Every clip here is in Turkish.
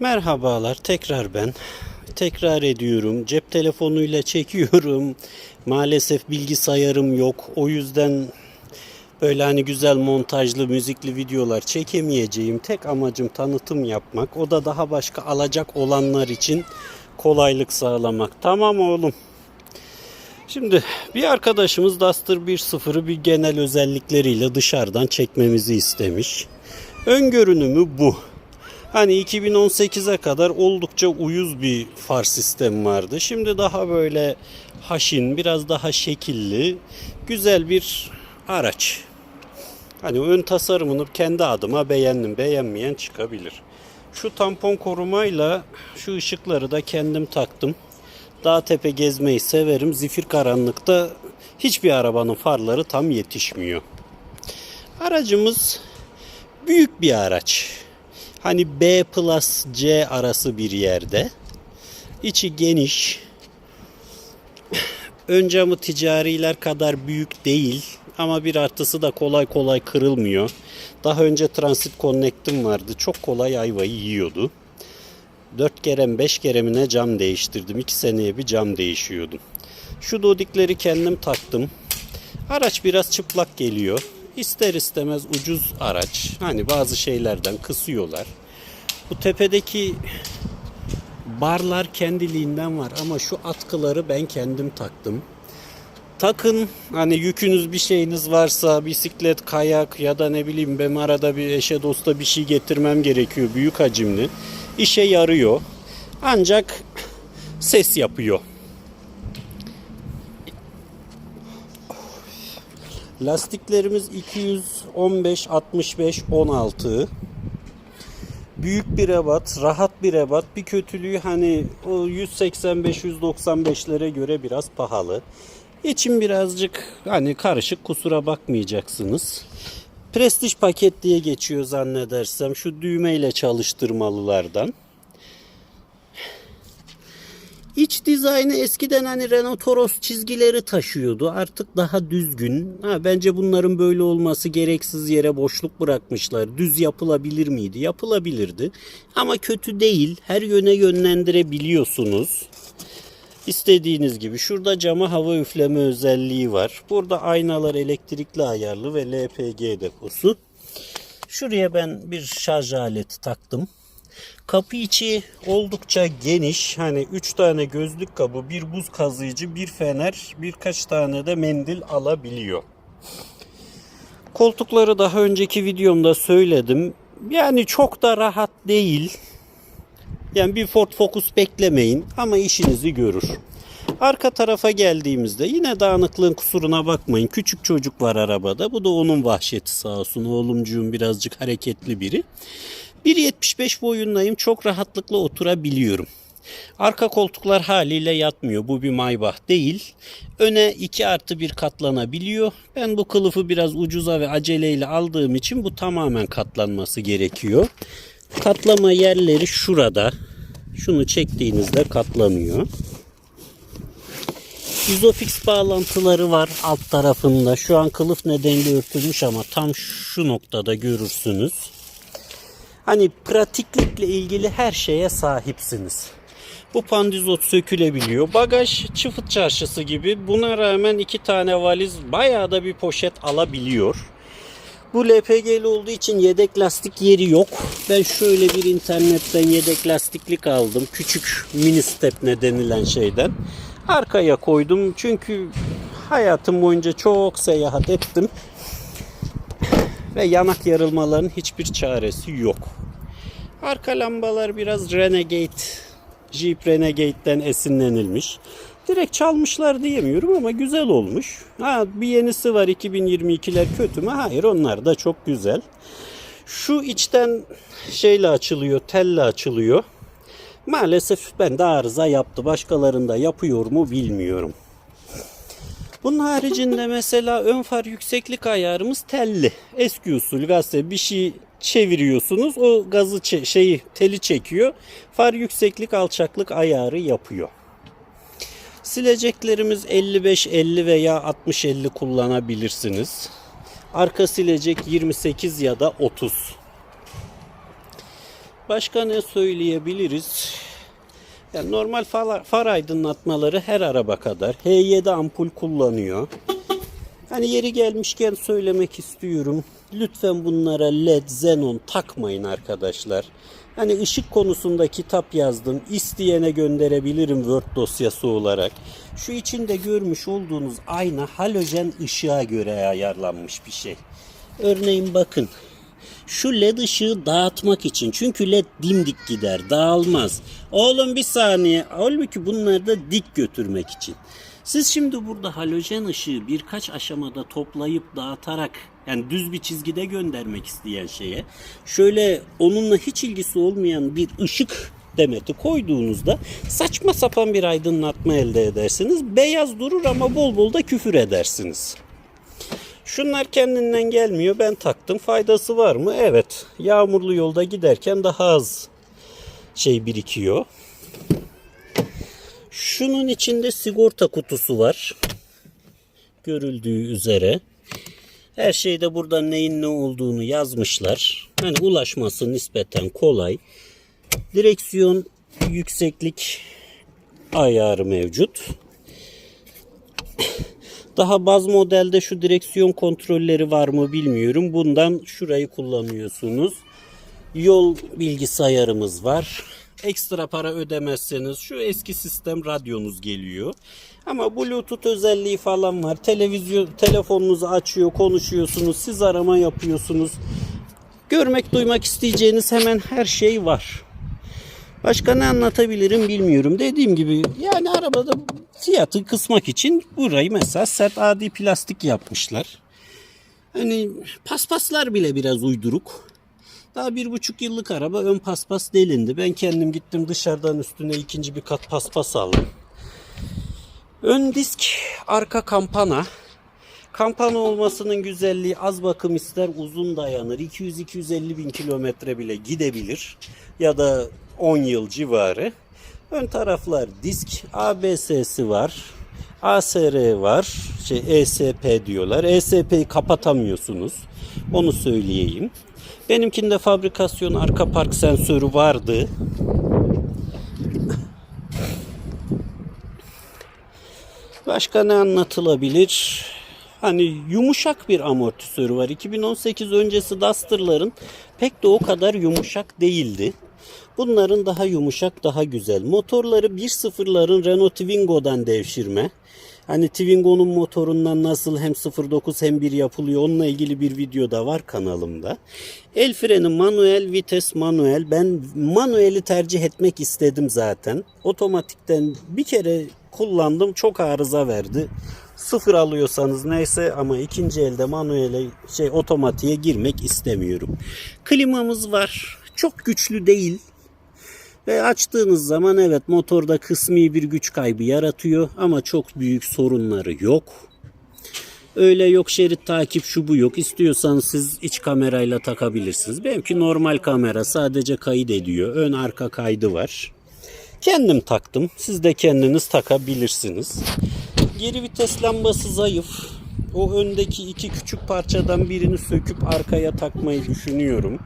Merhabalar tekrar ben. Tekrar ediyorum. Cep telefonuyla çekiyorum. Maalesef bilgisayarım yok. O yüzden böyle hani güzel montajlı müzikli videolar çekemeyeceğim. Tek amacım tanıtım yapmak. O da daha başka alacak olanlar için kolaylık sağlamak. Tamam oğlum. Şimdi bir arkadaşımız Duster 1.0'ı bir genel özellikleriyle dışarıdan çekmemizi istemiş. Ön görünümü bu. Hani 2018'e kadar oldukça uyuz bir far sistemi vardı. Şimdi daha böyle haşin, biraz daha şekilli, güzel bir araç. Hani ön tasarımını kendi adıma beğendim. Beğenmeyen çıkabilir. Şu tampon korumayla şu ışıkları da kendim taktım. Dağ tepe gezmeyi severim. Zifir karanlıkta hiçbir arabanın farları tam yetişmiyor. Aracımız büyük bir araç. Hani B plus C arası bir yerde. İçi geniş. Ön camı ticariler kadar büyük değil. Ama bir artısı da kolay kolay kırılmıyor. Daha önce Transit Connect'im vardı. Çok kolay ayvayı yiyordu. 4 kere mi 5 kere mi ne cam değiştirdim. 2 seneye bir cam değişiyordum. Şu dodikleri kendim taktım. Araç biraz çıplak geliyor. İster istemez ucuz araç. Hani bazı şeylerden kısıyorlar. Bu tepedeki barlar kendiliğinden var ama şu atkıları ben kendim taktım. Takın hani yükünüz bir şeyiniz varsa bisiklet, kayak ya da ne bileyim ben arada bir eşe dosta bir şey getirmem gerekiyor büyük hacimli. İşe yarıyor. Ancak ses yapıyor. Lastiklerimiz 215 65 16. Büyük bir ebat, rahat bir ebat. Bir kötülüğü hani o 185 195'lere göre biraz pahalı. İçim birazcık hani karışık kusura bakmayacaksınız. Prestij paket diye geçiyor zannedersem. Şu düğmeyle çalıştırmalılardan. İç dizaynı eskiden hani Renault Toros çizgileri taşıyordu. Artık daha düzgün. Ha, bence bunların böyle olması gereksiz yere boşluk bırakmışlar. Düz yapılabilir miydi? Yapılabilirdi. Ama kötü değil. Her yöne yönlendirebiliyorsunuz. İstediğiniz gibi. Şurada cama hava üfleme özelliği var. Burada aynalar elektrikli ayarlı ve LPG deposu. Şuraya ben bir şarj aleti taktım. Kapı içi oldukça geniş. Hani 3 tane gözlük kabı, bir buz kazıyıcı, bir fener, birkaç tane de mendil alabiliyor. Koltukları daha önceki videomda söyledim. Yani çok da rahat değil. Yani bir Ford Focus beklemeyin ama işinizi görür. Arka tarafa geldiğimizde yine dağınıklığın kusuruna bakmayın. Küçük çocuk var arabada. Bu da onun vahşeti sağ olsun. Oğlumcuğum birazcık hareketli biri. 1.75 boyundayım. Çok rahatlıkla oturabiliyorum. Arka koltuklar haliyle yatmıyor. Bu bir Maybach değil. Öne 2 artı 1 katlanabiliyor. Ben bu kılıfı biraz ucuza ve aceleyle aldığım için bu tamamen katlanması gerekiyor. Katlama yerleri şurada. Şunu çektiğinizde katlanıyor. Isofix bağlantıları var alt tarafında. Şu an kılıf nedeniyle örtülmüş ama tam şu noktada görürsünüz. Hani pratiklikle ilgili her şeye sahipsiniz. Bu pandizot sökülebiliyor. Bagaj çıfıt çarşısı gibi. Buna rağmen iki tane valiz bayağı da bir poşet alabiliyor. Bu LPG'li olduğu için yedek lastik yeri yok. Ben şöyle bir internetten yedek lastiklik aldım. Küçük mini stepne denilen şeyden. Arkaya koydum çünkü hayatım boyunca çok seyahat ettim. Ve yanak yarılmaların hiçbir çaresi yok. Arka lambalar biraz Renegade, Jeep Renegade'den esinlenilmiş. Direkt çalmışlar diyemiyorum ama güzel olmuş. Ha, bir yenisi var 2022'ler kötü mü? Hayır onlar da çok güzel. Şu içten şeyle açılıyor, telle açılıyor. Maalesef ben de arıza yaptı. Başkalarında yapıyor mu bilmiyorum. Bunun haricinde mesela ön far yükseklik ayarımız telli. Eski usul gazete bir şey çeviriyorsunuz. O gazı şeyi teli çekiyor. Far yükseklik alçaklık ayarı yapıyor. Sileceklerimiz 55-50 veya 60-50 kullanabilirsiniz. Arka silecek 28 ya da 30. Başka ne söyleyebiliriz? Yani normal far, aydınlatmaları her araba kadar. H7 ampul kullanıyor. Hani yeri gelmişken söylemek istiyorum. Lütfen bunlara led, xenon takmayın arkadaşlar. Hani ışık konusunda kitap yazdım. İsteyene gönderebilirim Word dosyası olarak. Şu içinde görmüş olduğunuz ayna halojen ışığa göre ayarlanmış bir şey. Örneğin bakın. Şu led ışığı dağıtmak için. Çünkü led dimdik gider, dağılmaz. Oğlum bir saniye. Halbuki bunları da dik götürmek için. Siz şimdi burada halojen ışığı birkaç aşamada toplayıp dağıtarak yani düz bir çizgide göndermek isteyen şeye şöyle onunla hiç ilgisi olmayan bir ışık demeti koyduğunuzda saçma sapan bir aydınlatma elde edersiniz. Beyaz durur ama bol bol da küfür edersiniz. Şunlar kendinden gelmiyor. Ben taktım. Faydası var mı? Evet. Yağmurlu yolda giderken daha az şey birikiyor. Şunun içinde sigorta kutusu var. Görüldüğü üzere. Her şeyde burada neyin ne olduğunu yazmışlar. Hani ulaşması nispeten kolay. Direksiyon yükseklik ayarı mevcut. Daha baz modelde şu direksiyon kontrolleri var mı bilmiyorum. Bundan şurayı kullanıyorsunuz. Yol bilgisayarımız var. Ekstra para ödemezseniz şu eski sistem radyonuz geliyor. Ama Bluetooth özelliği falan var. Televizyon telefonunuzu açıyor, konuşuyorsunuz, siz arama yapıyorsunuz. Görmek, duymak isteyeceğiniz hemen her şey var. Başka ne anlatabilirim bilmiyorum. Dediğim gibi yani arabada fiyatı kısmak için burayı mesela sert adi plastik yapmışlar. Hani paspaslar bile biraz uyduruk. Daha bir buçuk yıllık araba ön paspas delindi. Ben kendim gittim dışarıdan üstüne ikinci bir kat paspas aldım. Ön disk, arka kampana. Kampana olmasının güzelliği az bakım ister, uzun dayanır. 200-250 bin kilometre bile gidebilir. Ya da 10 yıl civarı. Ön taraflar disk, ABS'si var. ASR var. Şey ESP diyorlar. ESP'yi kapatamıyorsunuz. Onu söyleyeyim. Benimkinde fabrikasyon arka park sensörü vardı. Başka ne anlatılabilir? Hani yumuşak bir amortisörü var. 2018 öncesi Duster'ların pek de o kadar yumuşak değildi. Bunların daha yumuşak, daha güzel. Motorları 1.0'ların Renault Twingo'dan devşirme. Hani Twingo'nun motorundan nasıl hem 0.9 hem 1 yapılıyor onunla ilgili bir video da var kanalımda. El freni manuel, vites manuel. Ben manueli tercih etmek istedim zaten. Otomatikten bir kere kullandım çok arıza verdi. Sıfır alıyorsanız neyse ama ikinci elde manuele şey otomatiğe girmek istemiyorum. Klimamız var. Çok güçlü değil. Ve açtığınız zaman evet motorda kısmi bir güç kaybı yaratıyor ama çok büyük sorunları yok. Öyle yok şerit takip şu bu yok. İstiyorsanız siz iç kamerayla takabilirsiniz. Benimki normal kamera sadece kayıt ediyor. Ön arka kaydı var. Kendim taktım. Siz de kendiniz takabilirsiniz. Geri vites lambası zayıf. O öndeki iki küçük parçadan birini söküp arkaya takmayı düşünüyorum.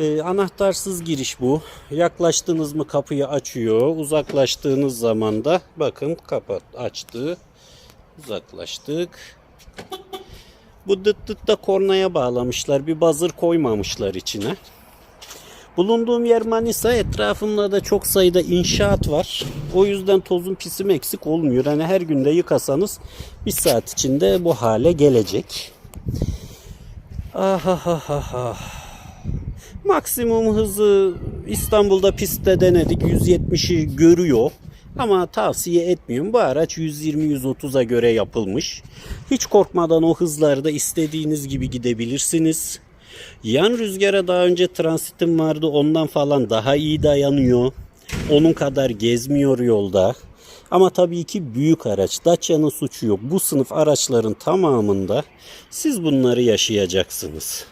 Ee, anahtarsız giriş bu. Yaklaştığınız mı kapıyı açıyor. Uzaklaştığınız zaman da bakın kapat açtı. Uzaklaştık. Bu dıt dıt da kornaya bağlamışlar. Bir buzzer koymamışlar içine. Bulunduğum yer Manisa. Etrafımda da çok sayıda inşaat var. O yüzden tozun pisim eksik olmuyor. Hani her günde yıkasanız bir saat içinde bu hale gelecek. Ah ah ah ah ah. Maksimum hızı İstanbul'da pistte denedik. 170'i görüyor. Ama tavsiye etmiyorum. Bu araç 120-130'a göre yapılmış. Hiç korkmadan o hızlarda istediğiniz gibi gidebilirsiniz. Yan rüzgara daha önce transitim vardı. Ondan falan daha iyi dayanıyor. Onun kadar gezmiyor yolda. Ama tabii ki büyük araç. Dacia'nın suçu yok. Bu sınıf araçların tamamında siz bunları yaşayacaksınız.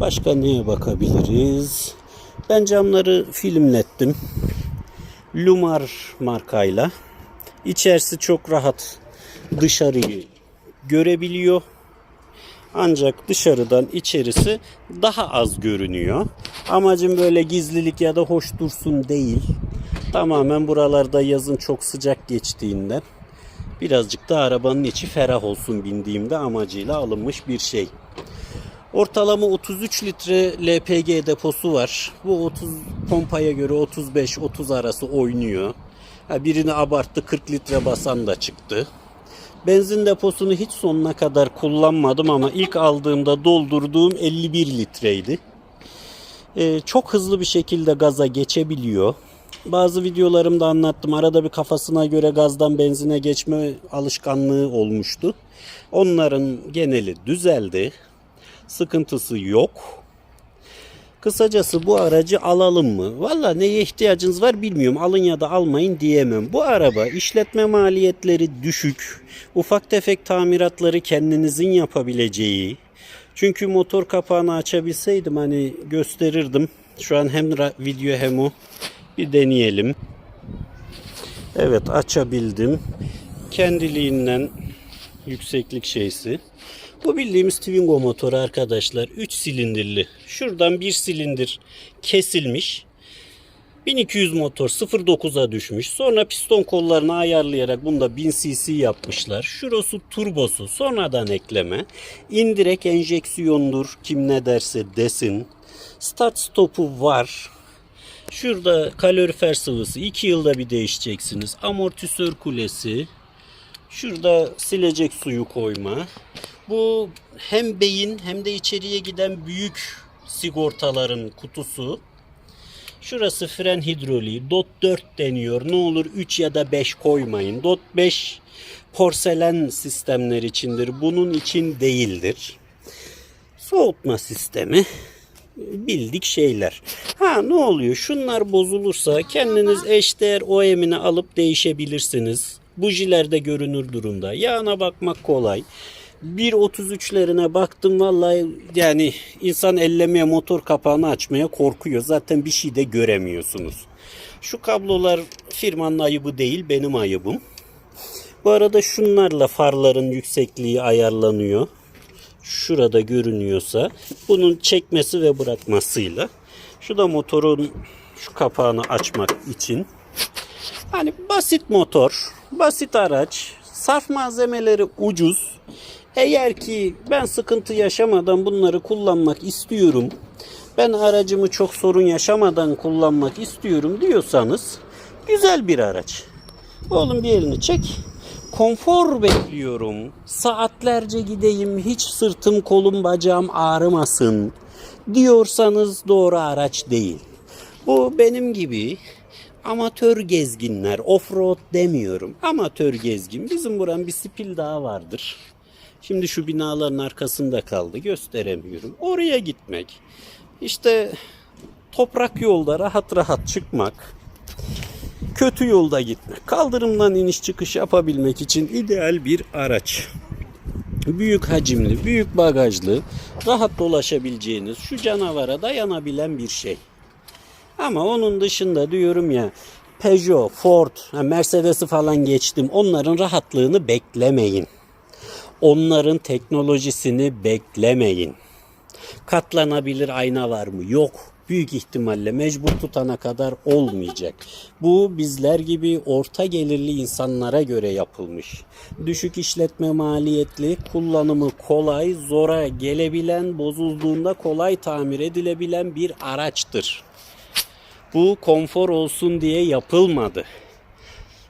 Başka neye bakabiliriz? Ben camları filmlettim. Lumar markayla. İçerisi çok rahat dışarıyı görebiliyor. Ancak dışarıdan içerisi daha az görünüyor. Amacım böyle gizlilik ya da hoş dursun değil. Tamamen buralarda yazın çok sıcak geçtiğinden birazcık da arabanın içi ferah olsun bindiğimde amacıyla alınmış bir şey. Ortalama 33 litre LPG deposu var. Bu 30 pompaya göre 35-30 arası oynuyor. Birini abarttı 40 litre basan da çıktı. Benzin deposunu hiç sonuna kadar kullanmadım ama ilk aldığımda doldurduğum 51 litreydi. Ee, çok hızlı bir şekilde gaza geçebiliyor. Bazı videolarımda anlattım. Arada bir kafasına göre gazdan benzine geçme alışkanlığı olmuştu. Onların geneli düzeldi. Sıkıntısı yok. Kısacası bu aracı alalım mı? Valla neye ihtiyacınız var bilmiyorum. Alın ya da almayın diyemem. Bu araba işletme maliyetleri düşük. Ufak tefek tamiratları kendinizin yapabileceği. Çünkü motor kapağını açabilseydim hani gösterirdim. Şu an hem video hem o. Bir deneyelim. Evet açabildim. Kendiliğinden yükseklik şeysi. Bu bildiğimiz Twingo motoru arkadaşlar. 3 silindirli. Şuradan bir silindir kesilmiş. 1200 motor 0.9'a düşmüş. Sonra piston kollarını ayarlayarak bunda 1000 cc yapmışlar. Şurası turbosu sonradan ekleme. İndirek enjeksiyondur kim ne derse desin. Start stopu var. Şurada kalorifer sıvısı 2 yılda bir değişeceksiniz. Amortisör kulesi. Şurada silecek suyu koyma. Bu hem beyin hem de içeriye giden büyük sigortaların kutusu. Şurası fren hidroliği. DOT 4 deniyor. Ne olur 3 ya da 5 koymayın. DOT 5 porselen sistemler içindir. Bunun için değildir. Soğutma sistemi bildik şeyler. Ha ne oluyor? Şunlar bozulursa kendiniz eşdeğer OEM'ini alıp değişebilirsiniz. Bujilerde görünür durumda. Yağına bakmak kolay. 1.33'lerine baktım vallahi yani insan ellemeye motor kapağını açmaya korkuyor. Zaten bir şey de göremiyorsunuz. Şu kablolar firmanın ayıbı değil benim ayıbım. Bu arada şunlarla farların yüksekliği ayarlanıyor şurada görünüyorsa bunun çekmesi ve bırakmasıyla şu da motorun şu kapağını açmak için hani basit motor basit araç sarf malzemeleri ucuz. Eğer ki ben sıkıntı yaşamadan bunları kullanmak istiyorum ben aracımı çok sorun yaşamadan kullanmak istiyorum diyorsanız güzel bir araç. Oğlum bir elini çek konfor bekliyorum. Saatlerce gideyim hiç sırtım kolum bacağım ağrımasın diyorsanız doğru araç değil. Bu benim gibi amatör gezginler, offroad demiyorum. Amatör gezgin. Bizim buranın bir spil dağı vardır. Şimdi şu binaların arkasında kaldı gösteremiyorum. Oraya gitmek. İşte toprak yolda rahat rahat çıkmak kötü yolda gitmek, kaldırımdan iniş çıkış yapabilmek için ideal bir araç. Büyük hacimli, büyük bagajlı, rahat dolaşabileceğiniz, şu canavara dayanabilen bir şey. Ama onun dışında diyorum ya Peugeot, Ford, Mercedes'i falan geçtim. Onların rahatlığını beklemeyin. Onların teknolojisini beklemeyin. Katlanabilir ayna var mı? Yok büyük ihtimalle mecbur tutana kadar olmayacak. Bu bizler gibi orta gelirli insanlara göre yapılmış. Düşük işletme maliyetli, kullanımı kolay, zora gelebilen, bozulduğunda kolay tamir edilebilen bir araçtır. Bu konfor olsun diye yapılmadı.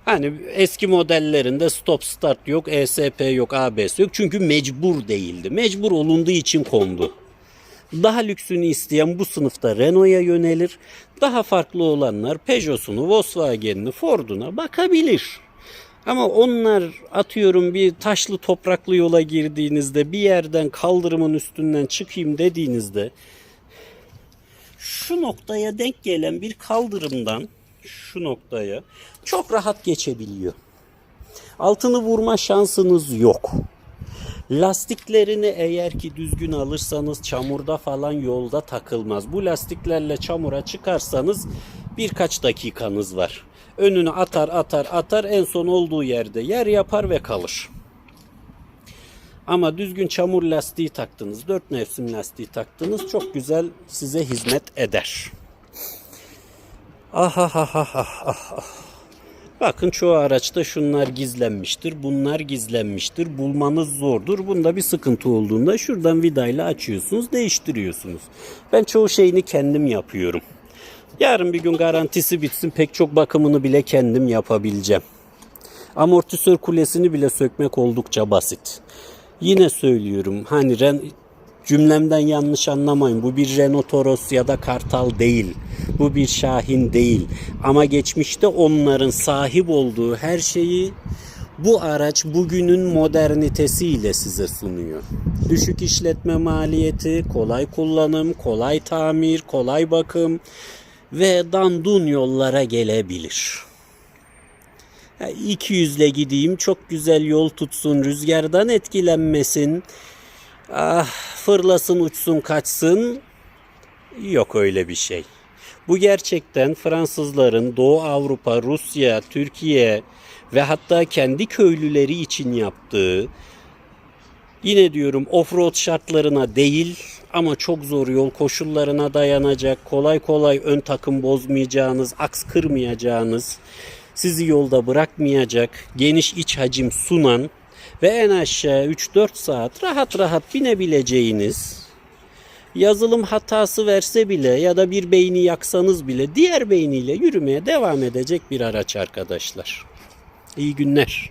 Hani eski modellerinde stop start yok, ESP yok, ABS yok. Çünkü mecbur değildi. Mecbur olunduğu için kondu. Daha lüksünü isteyen bu sınıfta Renault'a yönelir. Daha farklı olanlar Peugeot'sunu, Volkswagen'ini, Ford'una bakabilir. Ama onlar atıyorum bir taşlı topraklı yola girdiğinizde bir yerden kaldırımın üstünden çıkayım dediğinizde şu noktaya denk gelen bir kaldırımdan şu noktaya çok rahat geçebiliyor. Altını vurma şansınız yok. Lastiklerini eğer ki düzgün alırsanız çamurda falan yolda takılmaz. Bu lastiklerle çamura çıkarsanız birkaç dakikanız var. Önünü atar atar atar en son olduğu yerde yer yapar ve kalır. Ama düzgün çamur lastiği taktınız, dört mevsim lastiği taktınız çok güzel size hizmet eder. Ah ah ah ah ah ah. Bakın çoğu araçta şunlar gizlenmiştir, bunlar gizlenmiştir. Bulmanız zordur. Bunda bir sıkıntı olduğunda şuradan vidayla açıyorsunuz, değiştiriyorsunuz. Ben çoğu şeyini kendim yapıyorum. Yarın bir gün garantisi bitsin pek çok bakımını bile kendim yapabileceğim. Amortisör kulesini bile sökmek oldukça basit. Yine söylüyorum hani cümlemden yanlış anlamayın. Bu bir Renault Toros ya da Kartal değil. Bu bir Şahin değil. Ama geçmişte onların sahip olduğu her şeyi bu araç bugünün modernitesiyle size sunuyor. Düşük işletme maliyeti, kolay kullanım, kolay tamir, kolay bakım ve dandun yollara gelebilir. Ya 200 ile gideyim çok güzel yol tutsun rüzgardan etkilenmesin ah fırlasın uçsun kaçsın yok öyle bir şey. Bu gerçekten Fransızların Doğu Avrupa, Rusya, Türkiye ve hatta kendi köylüleri için yaptığı yine diyorum offroad şartlarına değil ama çok zor yol koşullarına dayanacak, kolay kolay ön takım bozmayacağınız, aks kırmayacağınız, sizi yolda bırakmayacak, geniş iç hacim sunan ve en aşağı 3-4 saat rahat rahat binebileceğiniz yazılım hatası verse bile ya da bir beyni yaksanız bile diğer beyniyle yürümeye devam edecek bir araç arkadaşlar. İyi günler.